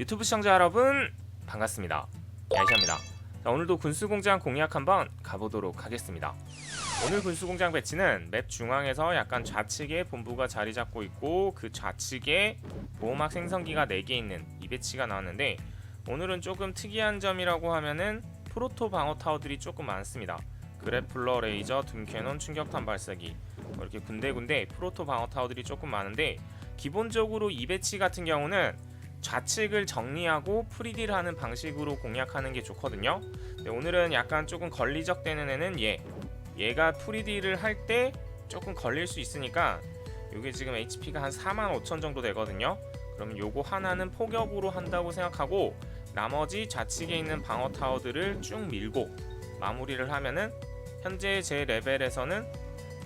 유튜브 시청자 여러분 반갑습니다. 야이샤입니다. 자, 오늘도 군수공장 공략 한번 가보도록 하겠습니다. 오늘 군수공장 배치는 맵 중앙에서 약간 좌측에 본부가 자리 잡고 있고 그 좌측에 보호막 생성기가 4개 있는 이 배치가 나왔는데 오늘은 조금 특이한 점이라고 하면은 프로토 방어 타워들이 조금 많습니다. 그래플러 레이저, 둠캐논, 충격탄 발사기 뭐 이렇게 군데군데 프로토 방어 타워들이 조금 많은데 기본적으로 이 배치 같은 경우는 좌측을 정리하고 프리딜 하는 방식으로 공략하는 게 좋거든요. 근데 오늘은 약간 조금 걸리적 되는 애는 얘. 얘가 프리딜을 할 때 조금 걸릴 수 있으니까 이게 지금 HP가 한 4만 5천 정도 되거든요. 그러면 요거 하나는 포격으로 한다고 생각하고 나머지 좌측에 있는 방어 타워들을 쭉 밀고 마무리를 하면은 현재 제 레벨에서는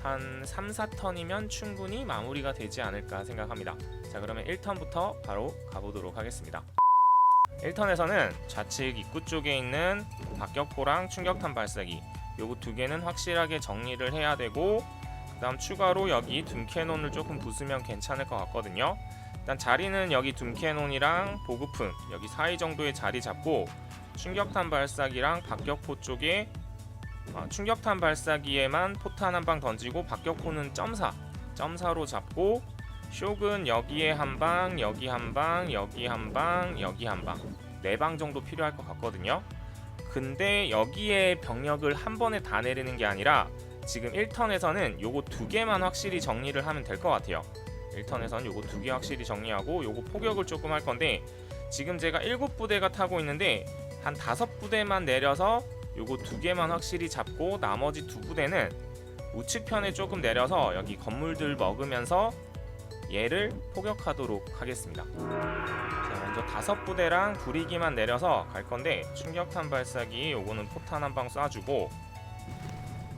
한 3, 4턴이면 충분히 마무리가 되지 않을까 생각합니다. 자 그러면 1턴부터 바로 가보도록 하겠습니다. 1턴에서는 좌측 입구 쪽에 있는 박격포랑 충격탄 발사기. 요거 두 개는 확실하게 정리를 해야 되고 그 다음 추가로 여기 둠캐논을 조금 부수면 괜찮을 것 같거든요. 일단 자리는 여기 둠캐논이랑 보급품 여기 사이 정도의 자리 잡고 충격탄 발사기랑 박격포 쪽에 아, 충격탄 발사기에만 포탄 한 방 던지고 박격포는 점사 점사로 잡고 쇼근 여기에 한 방, 여기 한 방, 여기 한 방, 여기 한 방. 네 방 정도 필요할 것 같거든요. 근데 여기에 병력을 한 번에 다 내리는 게 아니라 지금 1턴에서는 요거 두 개만 확실히 정리를 하면 될 것 같아요. 1턴에서는 요거 두 개 확실히 정리하고 요거 포격을 조금 할 건데 지금 제가 7부대가 타고 있는데 한 5부대만 내려서 요거 두 개만 확실히 잡고 나머지 두 부대는 우측편에 조금 내려서 여기 건물들 먹으면서 얘를 포격하도록 하겠습니다. 자, 먼저 다섯 부대랑 불이기만 내려서 갈 건데 충격탄 발사기 요거는 포탄 한 방 쏴주고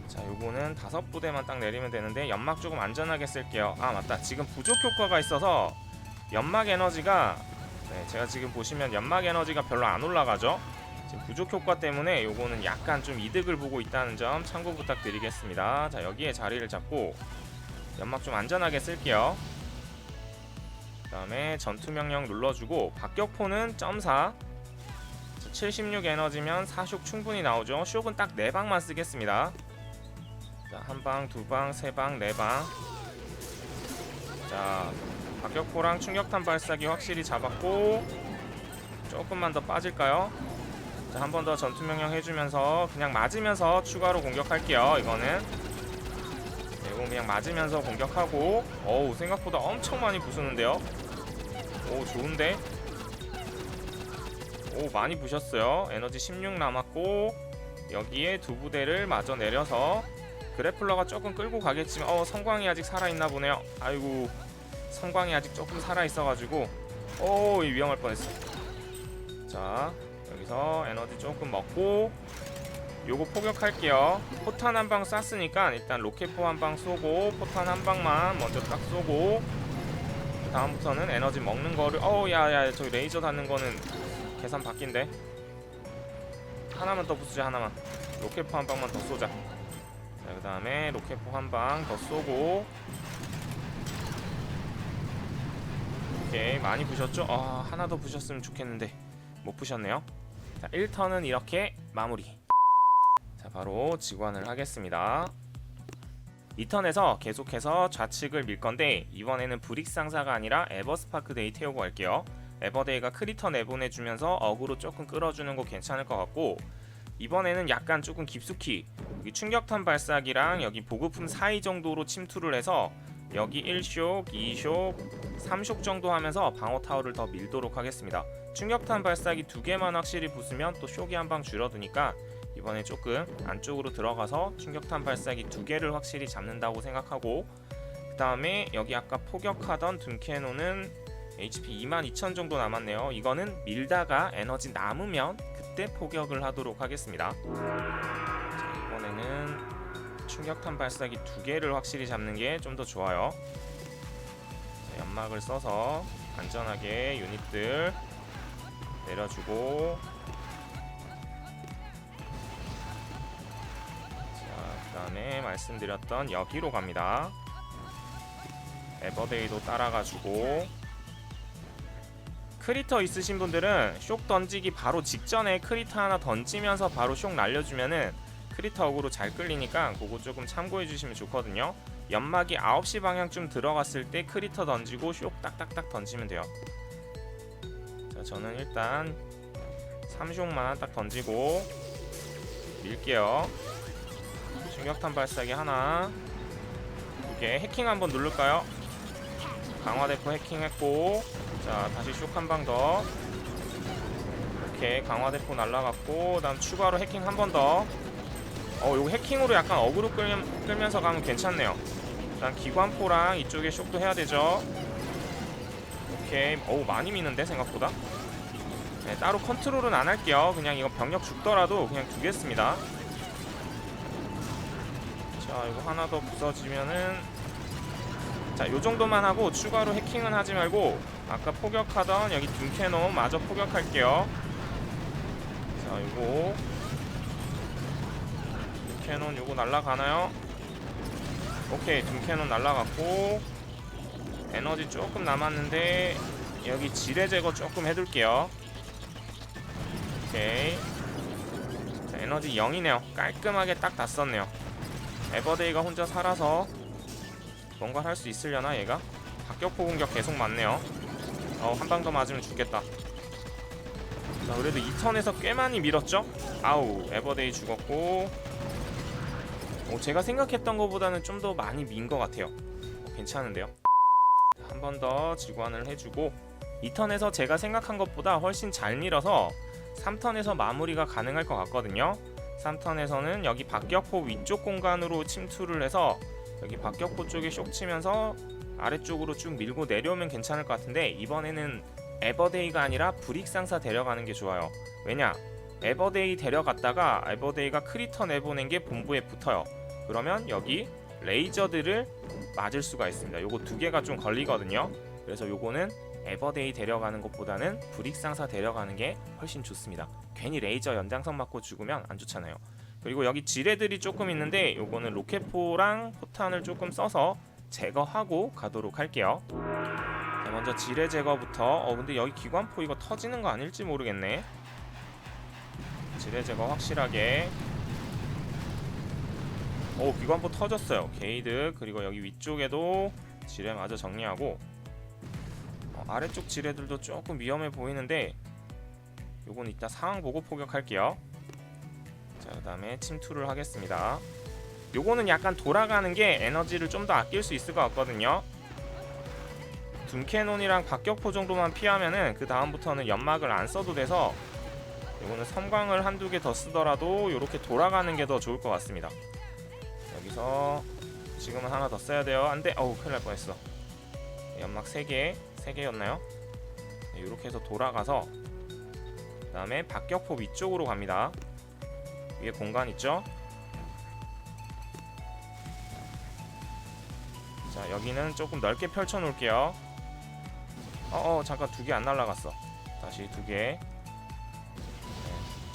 자 요거는 다섯 부대만 딱 내리면 되는데 연막 조금 안전하게 쓸게요. 아 맞다 지금 부족 효과가 있어서 연막 에너지가 네, 제가 지금 보시면 연막 에너지가 별로 안 올라가죠. 지금 부족 효과 때문에 요거는 약간 좀 이득을 보고 있다는 점 참고 부탁드리겠습니다. 자 여기에 자리를 잡고 연막 좀 안전하게 쓸게요. 그 다음에 전투 명령 눌러주고 박격포는 점사 76 에너지면 4숍 충분히 나오죠. 숍은 딱 4방만 쓰겠습니다. 자, 한 방, 두 방, 세 방, 네 방. 자, 박격포랑 충격탄 발사기 확실히 잡았고 조금만 더 빠질까요? 자, 한 번 더 전투 명령 해주면서 그냥 맞으면서 추가로 공격할게요. 이거는 네, 이건 그냥 맞으면서 공격하고 어우 생각보다 엄청 많이 부수는데요. 오 좋은데? 오 많이 부셨어요. 에너지 16 남았고 여기에 두 부대를 마저 내려서 그래플러가 조금 끌고 가겠지만 어 성광이 아직 살아있나 보네요. 아이고 성광이 아직 조금 살아있어가지고 오 위험할 뻔했어. 자 여기서 에너지 조금 먹고 요거 포격할게요. 포탄 한 방 쐈으니까 일단 로켓포 한 방 쏘고 포탄 한 방만 먼저 딱 쏘고 그 다음부터는 에너지 먹는 거를 어우 야야 저기 레이저 닿는 거는 계산 바뀐데. 하나만 더 부수자 하나만. 로켓포 한 방만 더 쏘자. 자그 다음에 로켓포 한 방 더 쏘고. 오케이 많이 부셨죠? 아 하나 더 부셨으면 좋겠는데. 못 부셨네요 자 1턴은 이렇게 마무리. 자 바로 직관을 하겠습니다. 2턴에서 계속해서 좌측을 밀 건데 이번에는 브릭 상사가 아니라 에버스파크 데이 태우고 갈게요. 에버데이가 크리터 내보내주면서 어그로 조금 끌어주는 거 괜찮을 것 같고 이번에는 약간 조금 깊숙이 여기 충격탄 발사기랑 여기 보급품 사이 정도로 침투를 해서 여기 1쇼, 2쇼, 3쇼 정도 하면서 방어 타워를 더 밀도록 하겠습니다 충격탄 발사기 두 개만 확실히 부수면 또 쇼기 한 방 줄어드니까 이번에 조금 안쪽으로 들어가서 충격탄 발사기 두 개를 확실히 잡는다고 생각하고 그 다음에 여기 아까 포격하던 둠캐논은 HP 22,000 정도 남았네요. 이거는 밀다가 에너지 남으면 그때 포격을 하도록 하겠습니다. 자, 이번에는 충격탄 발사기 두 개를 확실히 잡는 게 좀 더 좋아요. 자, 연막을 써서 안전하게 유닛들 내려주고 자, 그 다음에 말씀드렸던 여기로 갑니다. 에버데이도 따라가지고 크리터 있으신 분들은 쇽 던지기 바로 직전에 크리터 하나 던지면서 바로 쇽 날려주면은 크리터 어그로 잘 끌리니까 그거 조금 참고해 주시면 좋거든요. 연막이 9시 방향쯤 들어갔을 때 크리터 던지고 쇽 딱딱딱 던지면 돼요. 자, 저는 일단 3쇽만 딱 던지고 밀게요. 충격탄 발사기 하나. 이게 해킹 한번 누를까요? 강화대포 해킹했고 자 다시 슉한방 더. 오케이 강화대포 날라갔고 그다음 추가로 해킹 한 번 더. 어 요거 해킹으로 약간 어그로 끌, 끌면서 가면 괜찮네요. 일단 기관포랑 이쪽에 쇽도 해야 되죠. 오케이 어우 많이 미는데 생각보다. 네, 따로 컨트롤은 안 할게요. 그냥 이거 병력 죽더라도 그냥 두겠습니다. 자 이거 하나 더 부서지면은 자 요 정도만 하고 추가로 해킹은 하지 말고 아까 포격하던 여기 둠캐논 마저 포격할게요 자 요거 둠캐논 요거 날라가나요? 오케이 둠캐논 날라갔고 에너지 조금 남았는데 여기 지뢰 제거 조금 해둘게요. 오케이. 자, 에너지 0이네요. 깔끔하게 딱 다 썼네요. 에버데이가 혼자 살아서 뭔가 할 수 있으려나 얘가? 박격포 공격 계속 맞네요. 어, 한 방 더 맞으면 죽겠다. 자 그래도 2턴에서 꽤 많이 밀었죠? 아우 에버데이 죽었고 오, 제가 생각했던 것보다는 좀 더 많이 민 것 같아요. 어, 괜찮은데요? 한 번 더 지구안을 해주고 2턴에서 제가 생각한 것보다 훨씬 잘 밀어서 3턴에서 마무리가 가능할 것 같거든요. 3턴에서는 여기 박격포 위쪽 공간으로 침투를 해서 여기 박격포 쪽에 쇽 치면서 아래쪽으로 쭉 밀고 내려오면 괜찮을 것 같은데 이번에는 에버데이가 아니라 브릭상사 데려가는 게 좋아요. 왜냐? 에버데이 데려갔다가 에버데이가 크리터 내보낸 게 본부에 붙어요 그러면 여기 레이저들을 맞을 수가 있습니다 요거 두 개가 좀 걸리거든요 그래서 요거는 에버데이 데려가는 것보다는 브릭 상사 데려가는 게 훨씬 좋습니다 괜히 레이저 연장선 맞고 죽으면 안 좋잖아요. 그리고 여기 지뢰들이 조금 있는데 요거는 로켓포랑 포탄을 조금 써서 제거하고 가도록 할게요. 자, 먼저 지뢰 제거부터. 어 근데 여기 기관포 이거 터지는 거 아닐지 모르겠네. 지뢰 제거 확실하게. 오 기관포 터졌어요. 게이드 그리고 여기 위쪽에도 지뢰 마저 정리하고 어, 아래쪽 지뢰들도 조금 위험해 보이는데 요건 이따 상황 보고 포격할게요. 자, 그 다음에 침투를 하겠습니다. 요거는 약간 돌아가는 게 에너지를 좀 더 아낄 수 있을 것 같거든요. 둠캐논이랑 박격포 정도만 피하면은 그 다음부터는 연막을 안 써도 돼서 요거는 섬광을 한두 개 더 쓰더라도 요렇게 돌아가는 게 더 좋을 것 같습니다. 여기서 지금은 하나 더 써야 돼요. 안 돼. 어우, 큰일 날 뻔했어. 연막 3개, 3개였나요? 네, 요렇게 해서 돌아가서 그 다음에 박격포 위쪽으로 갑니다. 위에 공간 있죠? 자 여기는 조금 넓게 펼쳐 놓을게요. 어어 잠깐 두 개 안 날라갔어. 다시 두 개. 네,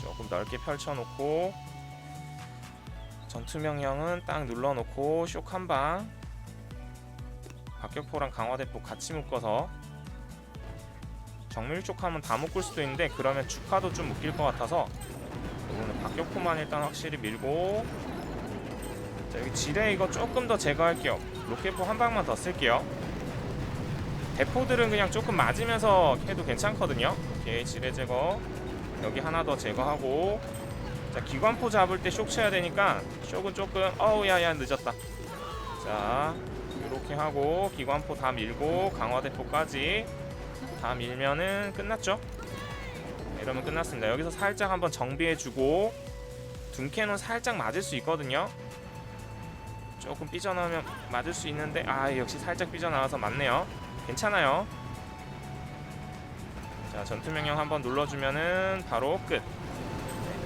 조금 넓게 펼쳐 놓고 전투 명령은 딱 눌러 놓고 쇽한 방. 박격포랑 강화대포 같이 묶어서 정밀 쪽 하면 다 묶을 수도 있는데 그러면 축하도 좀 묶일 것 같아서 이거는 박격포만 일단 확실히 밀고. 자 여기 지뢰 이거 조금 더 제거할게요. 로켓포 한 방만 더 쓸게요. 대포들은 그냥 조금 맞으면서 해도 괜찮거든요. 오케이 지뢰 제거. 여기 하나 더 제거하고 자 기관포 잡을 때쇽 쳐야 되니까 쇽은 조금 어우 야야 늦었다 자 이렇게 하고 기관포 다 밀고 강화대포까지 다 밀면은 끝났죠? 이러면 끝났습니다. 여기서 살짝 한번 정비해주고 둠캐논 살짝 맞을 수 있거든요. 조금 삐져나오면 맞을 수 있는데 아 역시 살짝 삐져나와서 맞네요. 괜찮아요. 자 전투 명령 한번 눌러주면은 바로 끝.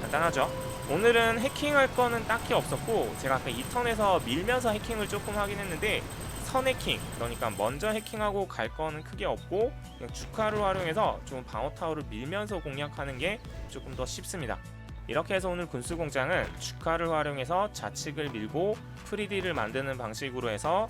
네, 간단하죠. 오늘은 해킹할 거는 딱히 없었고 제가 아까 2턴에서 밀면서 해킹을 조금 하긴 했는데 선 해킹 그러니까 먼저 해킹하고 갈 거는 크게 없고 주카를 활용해서 좀 방어 타워를 밀면서 공략하는 게 조금 더 쉽습니다. 이렇게 해서 오늘 군수 공장은 주카를 활용해서 좌측을 밀고 프리디를 만드는 방식으로 해서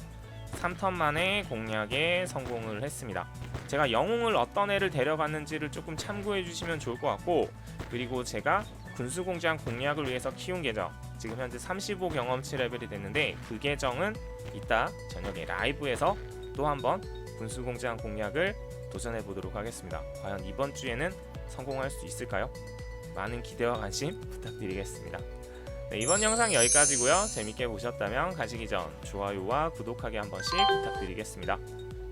3턴 만에 공략에 성공을 했습니다. 제가 영웅을 어떤 애를 데려갔는지를 조금 참고해 주시면 좋을 것 같고 그리고 제가 군수공장 공략을 위해서 키운 계정 지금 현재 35 경험치 레벨이 됐는데 그 계정은 이따 저녁에 라이브에서 또 한번 군수공장 공략을 도전해 보도록 하겠습니다. 과연 이번 주에는 성공할 수 있을까요? 많은 기대와 관심 부탁드리겠습니다. 네, 이번 영상 여기까지고요. 재밌게 보셨다면 가시기 전 좋아요와 구독하기 한 번씩 부탁드리겠습니다.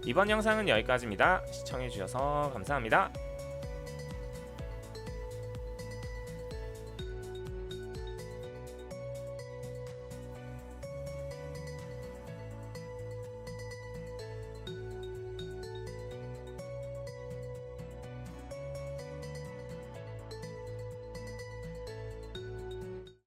이번 영상은 여기까지입니다. 시청해 주셔서 감사합니다.